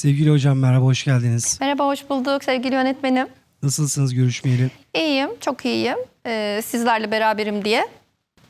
Sevgili hocam merhaba, hoş geldiniz. Merhaba, hoş bulduk sevgili yönetmenim. Nasılsınız görüşmeyeli? İyiyim, çok iyiyim. Ee, sizlerle beraberim diye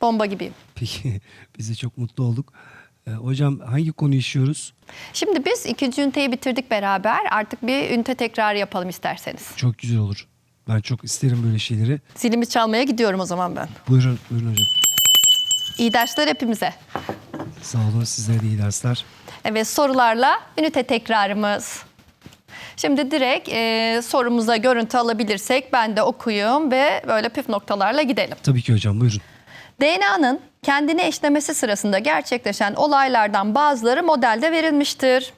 bomba gibiyim. Peki, biz de çok mutlu olduk. Ee, hocam hangi konu işiyoruz? Şimdi biz ikinci üniteyi bitirdik beraber. Artık bir ünite tekrarı yapalım isterseniz. Çok güzel olur. Ben çok isterim böyle şeyleri. Zilimi çalmaya gidiyorum o zaman ben. Buyurun, buyurun hocam. İyi dersler hepimize. Sağ olun, sizlere de iyi dersler. Evet, sorularla ünite tekrarımız. Şimdi direkt e, sorumuza görüntü alabilirsek ben de okuyayım ve böyle püf noktalarla gidelim. Tabii ki hocam, buyurun. DNA'nın kendini eşlemesi sırasında gerçekleşen olaylardan bazıları modelde verilmiştir.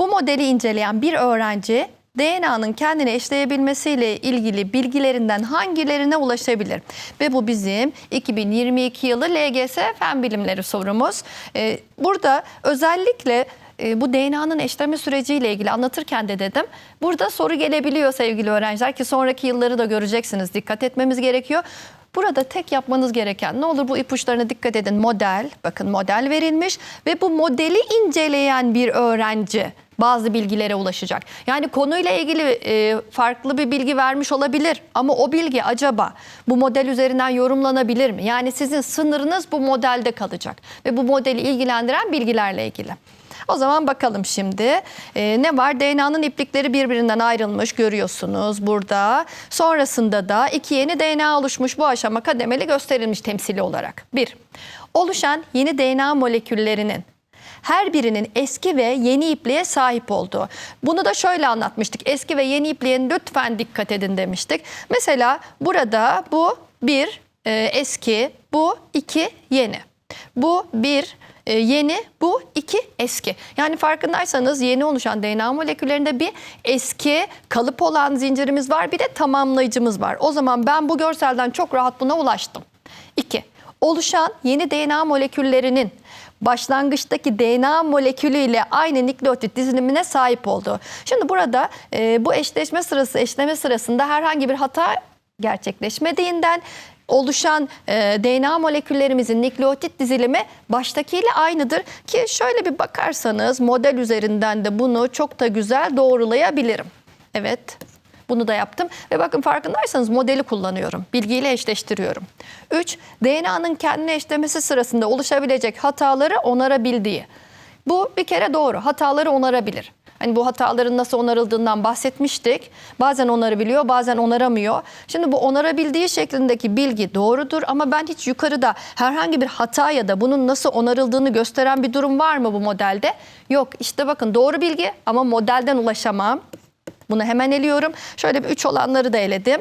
Bu modeli inceleyen bir öğrenci DNA'nın kendini eşleyebilmesiyle ilgili bilgilerinden hangilerine ulaşabilir? Ve bu bizim 2022 yılı LGS Fen Bilimleri sorumuz. Ee, burada özellikle e, bu DNA'nın eşleme süreciyle ilgili anlatırken de dedim. Burada soru gelebiliyor sevgili öğrenciler ki sonraki yılları da göreceksiniz. Dikkat etmemiz gerekiyor. Burada tek yapmanız gereken ne olur bu ipuçlarına dikkat edin. Model, bakın model verilmiş ve bu modeli inceleyen bir öğrenci bazı bilgilere ulaşacak. Yani konuyla ilgili e, farklı bir bilgi vermiş olabilir ama o bilgi acaba bu model üzerinden yorumlanabilir mi? Yani sizin sınırınız bu modelde kalacak ve bu modeli ilgilendiren bilgilerle ilgili. O zaman bakalım şimdi Ee, ne var? DNA'nın iplikleri birbirinden ayrılmış görüyorsunuz burada. Sonrasında da iki yeni DNA oluşmuş bu aşama kademeli gösterilmiş temsili olarak. Bir, oluşan yeni DNA moleküllerinin her birinin eski ve yeni ipliğe sahip olduğu. Bunu da şöyle anlatmıştık. Eski ve yeni ipliğe lütfen dikkat edin demiştik. Mesela burada bu bir e, eski, bu iki yeni. Bu bir e, yeni, bu iki eski. Yani farkındaysanız yeni oluşan DNA moleküllerinde bir eski kalıp olan zincirimiz var, bir de tamamlayıcımız var. O zaman ben bu görselden çok rahat buna ulaştım. İki, oluşan yeni DNA moleküllerinin başlangıçtaki DNA molekülüyle aynı nükleotit dizilimine sahip olduğu. Şimdi burada e, bu eşleşme sırası, eşleme sırasında herhangi bir hata gerçekleşmediğinden oluşan e, DNA moleküllerimizin nükleotit dizilimi baştakiyle aynıdır ki şöyle bir bakarsanız model üzerinden de bunu çok da güzel doğrulayabilirim. Evet. Bunu da yaptım ve bakın farkındaysanız modeli kullanıyorum. Bilgiyle eşleştiriyorum. 3. DNA'nın kendine eşlemesi sırasında oluşabilecek hataları onarabildiği. Bu bir kere doğru. Hataları onarabilir. Hani bu hataların nasıl onarıldığından bahsetmiştik. Bazen onarabiliyor, bazen onaramıyor. Şimdi bu onarabildiği şeklindeki bilgi doğrudur ama ben hiç yukarıda herhangi bir hata ya da bunun nasıl onarıldığını gösteren bir durum var mı bu modelde? Yok. İşte bakın doğru bilgi ama modelden ulaşamam. Bunu hemen eliyorum. Şöyle bir 3 olanları da eledim.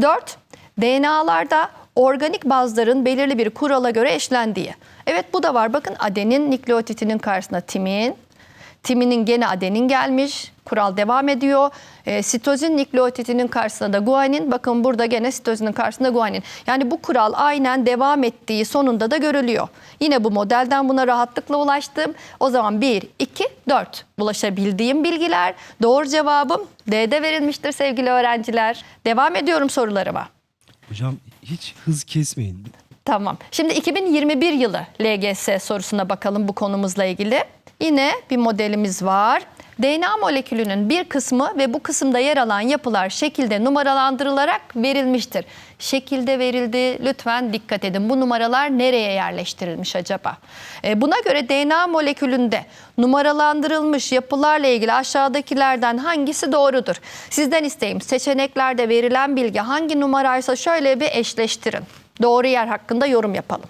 4. DNA'larda organik bazların belirli bir kurala göre eşlendiği. Evet bu da var. Bakın adenin nükleotitinin karşısına timin. Timinin gene adenin gelmiş. Kural devam ediyor. E, sitozin nükleotitinin karşısında da guanin. Bakın burada gene sitozinin karşısında guanin. Yani bu kural aynen devam ettiği sonunda da görülüyor. Yine bu modelden buna rahatlıkla ulaştım. O zaman 1, 2, 4 ulaşabildiğim bilgiler. Doğru cevabım D'de verilmiştir sevgili öğrenciler. Devam ediyorum sorularıma. Hocam hiç hız kesmeyin. Tamam. Şimdi 2021 yılı LGS sorusuna bakalım bu konumuzla ilgili. Yine bir modelimiz var. DNA molekülünün bir kısmı ve bu kısımda yer alan yapılar şekilde numaralandırılarak verilmiştir. Şekilde verildi. Lütfen dikkat edin. Bu numaralar nereye yerleştirilmiş acaba? E, buna göre DNA molekülünde numaralandırılmış yapılarla ilgili aşağıdakilerden hangisi doğrudur? Sizden isteğim seçeneklerde verilen bilgi hangi numaraysa şöyle bir eşleştirin. Doğru yer hakkında yorum yapalım.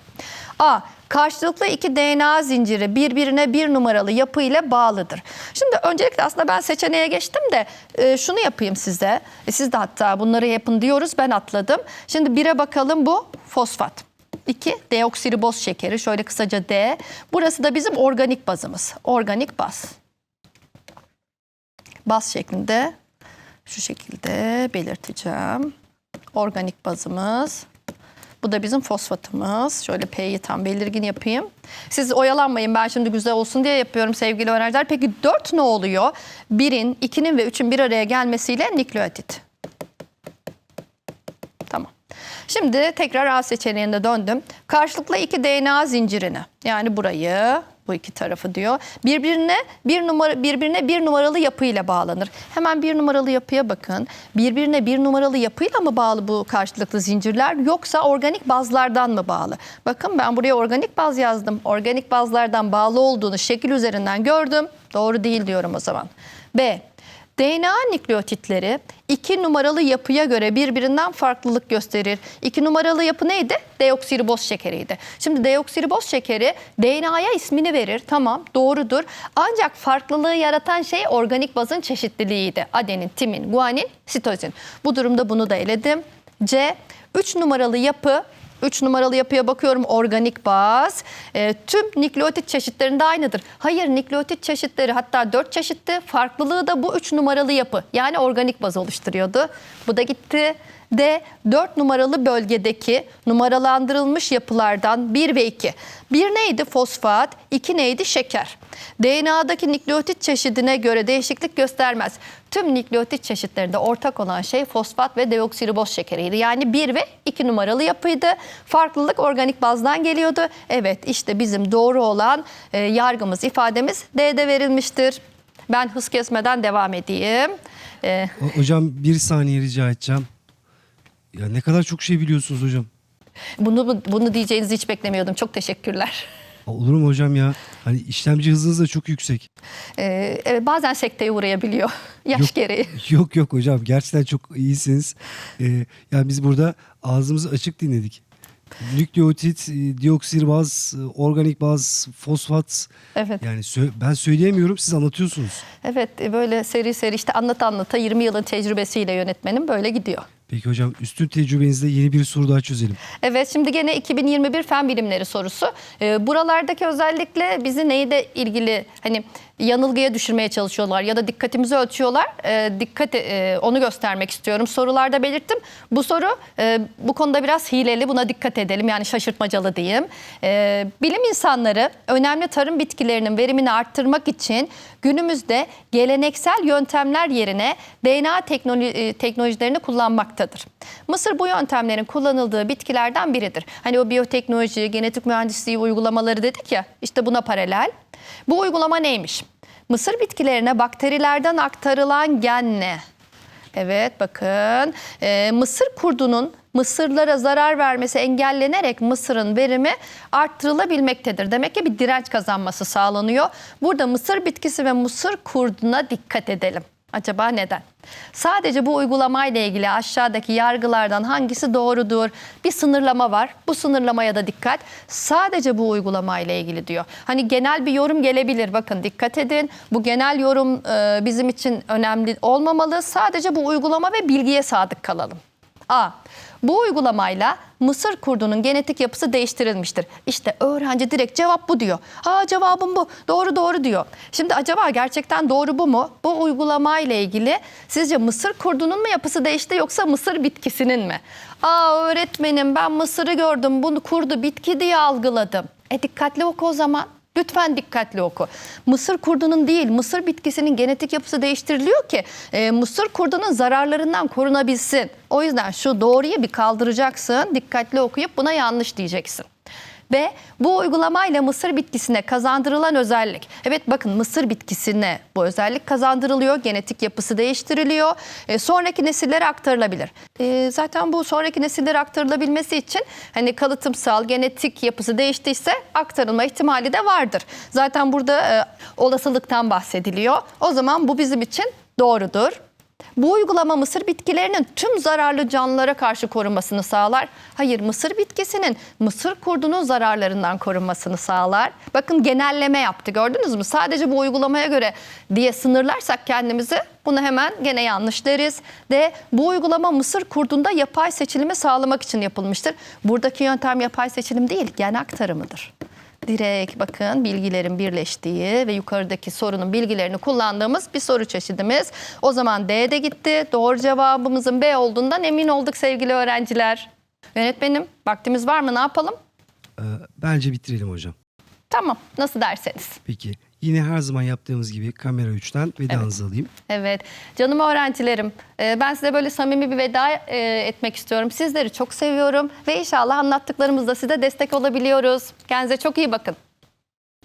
A. Karşılıklı iki DNA zinciri birbirine bir numaralı yapı ile bağlıdır. Şimdi öncelikle aslında ben seçeneğe geçtim de e, şunu yapayım size. E, siz de hatta bunları yapın diyoruz ben atladım. Şimdi bire bakalım bu fosfat. 2 deoksiriboz şekeri şöyle kısaca D. Burası da bizim organik bazımız. Organik baz. Baz şeklinde şu şekilde belirteceğim. Organik bazımız. Bu da bizim fosfatımız. Şöyle P'yi tam belirgin yapayım. Siz oyalanmayın ben şimdi güzel olsun diye yapıyorum sevgili öğrenciler. Peki 4 ne oluyor? 1'in, 2'nin ve 3'ün bir araya gelmesiyle nükleotit. Tamam. Şimdi tekrar A seçeneğine döndüm. Karşılıklı iki DNA zincirini yani burayı bu iki tarafı diyor. Birbirine bir numara birbirine bir numaralı yapıyla bağlanır. Hemen bir numaralı yapıya bakın. Birbirine bir numaralı yapıyla mı bağlı bu karşılıklı zincirler yoksa organik bazlardan mı bağlı? Bakın ben buraya organik baz yazdım. Organik bazlardan bağlı olduğunu şekil üzerinden gördüm. Doğru değil diyorum o zaman. B. DNA nükleotitleri iki numaralı yapıya göre birbirinden farklılık gösterir. İki numaralı yapı neydi? Deoksiriboz şekeriydi. Şimdi deoksiriboz şekeri DNA'ya ismini verir. Tamam doğrudur. Ancak farklılığı yaratan şey organik bazın çeşitliliğiydi. Adenin, timin, guanin, sitozin. Bu durumda bunu da eledim. C. 3 numaralı yapı 3 numaralı yapıya bakıyorum organik baz. E, tüm nükleotit çeşitlerinde aynıdır. Hayır nükleotit çeşitleri hatta 4 çeşitti. Farklılığı da bu 3 numaralı yapı yani organik baz oluşturuyordu. Bu da gitti. D 4 numaralı bölgedeki numaralandırılmış yapılardan 1 ve 2. 1 neydi? Fosfat, 2 neydi? Şeker. DNA'daki nükleotit çeşidine göre değişiklik göstermez. Tüm nükleotit çeşitlerinde ortak olan şey fosfat ve deoksiriboz şekeriydi. Yani 1 ve 2 numaralı yapıydı. Farklılık organik bazdan geliyordu. Evet işte bizim doğru olan e, yargımız, ifademiz D'de verilmiştir. Ben hız kesmeden devam edeyim. E, Hocam bir saniye rica edeceğim. Ya ne kadar çok şey biliyorsunuz hocam. bunu bunu diyeceğinizi hiç beklemiyordum. Çok teşekkürler. Olur mu hocam ya? Hani işlemci hızınız da çok yüksek. E, evet, bazen sekteye uğrayabiliyor yaş Yok. gereği. Yok yok hocam gerçekten çok iyisiniz. Ee, yani biz burada ağzımızı açık dinledik. Nükleotit, e, dioksirbaz, e, organik baz, fosfat. Evet. Yani sö- ben söyleyemiyorum siz anlatıyorsunuz. Evet e, böyle seri seri işte anlat anlata 20 yılın tecrübesiyle yönetmenim böyle gidiyor. Peki hocam üstün tecrübenizde yeni bir soru daha çözelim. Evet şimdi gene 2021 fen bilimleri sorusu. Ee, buralardaki özellikle bizi neyle ilgili hani yanılgıya düşürmeye çalışıyorlar ya da dikkatimizi ölçüyorlar. Ee, dikkat e, onu göstermek istiyorum. Sorularda belirttim. Bu soru e, bu konuda biraz hileli. Buna dikkat edelim. Yani şaşırtmacalı diyeyim. Ee, bilim insanları önemli tarım bitkilerinin verimini arttırmak için günümüzde geleneksel yöntemler yerine DNA teknolo- e, teknolojilerini kullanmaktadır. Mısır bu yöntemlerin kullanıldığı bitkilerden biridir. Hani o biyoteknoloji, genetik mühendisliği uygulamaları dedik ya işte buna paralel. Bu uygulama neymiş? Mısır bitkilerine bakterilerden aktarılan genle Evet bakın Ee, mısır kurdunun mısırlara zarar vermesi engellenerek mısırın verimi arttırılabilmektedir. Demek ki bir direnç kazanması sağlanıyor. Burada mısır bitkisi ve mısır kurduna dikkat edelim. Acaba neden? Sadece bu uygulamayla ilgili aşağıdaki yargılardan hangisi doğrudur? Bir sınırlama var. Bu sınırlamaya da dikkat. Sadece bu uygulamayla ilgili diyor. Hani genel bir yorum gelebilir. Bakın dikkat edin. Bu genel yorum e, bizim için önemli olmamalı. Sadece bu uygulama ve bilgiye sadık kalalım. A. Bu uygulamayla Mısır kurdunun genetik yapısı değiştirilmiştir. İşte öğrenci direkt cevap bu diyor. Aa cevabım bu. Doğru doğru diyor. Şimdi acaba gerçekten doğru bu mu? Bu uygulama ile ilgili sizce Mısır kurdunun mu yapısı değişti yoksa Mısır bitkisinin mi? Aa öğretmenim ben Mısır'ı gördüm. Bunu kurdu bitki diye algıladım. E dikkatli oku o zaman. Lütfen dikkatli oku. Mısır kurdunun değil, mısır bitkisinin genetik yapısı değiştiriliyor ki e, mısır kurdunun zararlarından korunabilsin. O yüzden şu doğruyu bir kaldıracaksın, dikkatli okuyup buna yanlış diyeceksin. Ve bu uygulamayla mısır bitkisine kazandırılan özellik. Evet bakın mısır bitkisine bu özellik kazandırılıyor. Genetik yapısı değiştiriliyor. E, sonraki nesillere aktarılabilir. E, zaten bu sonraki nesillere aktarılabilmesi için hani kalıtımsal genetik yapısı değiştiyse aktarılma ihtimali de vardır. Zaten burada e, olasılıktan bahsediliyor. O zaman bu bizim için doğrudur. Bu uygulama mısır bitkilerinin tüm zararlı canlılara karşı korunmasını sağlar. Hayır, mısır bitkisinin mısır kurdunun zararlarından korunmasını sağlar. Bakın genelleme yaptı gördünüz mü? Sadece bu uygulamaya göre diye sınırlarsak kendimizi bunu hemen gene yanlış deriz. De bu uygulama mısır kurdunda yapay seçilimi sağlamak için yapılmıştır. Buradaki yöntem yapay seçilim değil, gen aktarımıdır direkt bakın bilgilerin birleştiği ve yukarıdaki sorunun bilgilerini kullandığımız bir soru çeşidimiz. O zaman D de gitti. Doğru cevabımızın B olduğundan emin olduk sevgili öğrenciler. Yönetmenim vaktimiz var mı ne yapalım? Ee, bence bitirelim hocam. Tamam nasıl derseniz. Peki Yine her zaman yaptığımız gibi kamera 3'ten vedanızı alayım. Evet. Canım öğrencilerim, e, ben size böyle samimi bir veda e, etmek istiyorum. Sizleri çok seviyorum ve inşallah anlattıklarımızda size destek olabiliyoruz. Kendinize çok iyi bakın.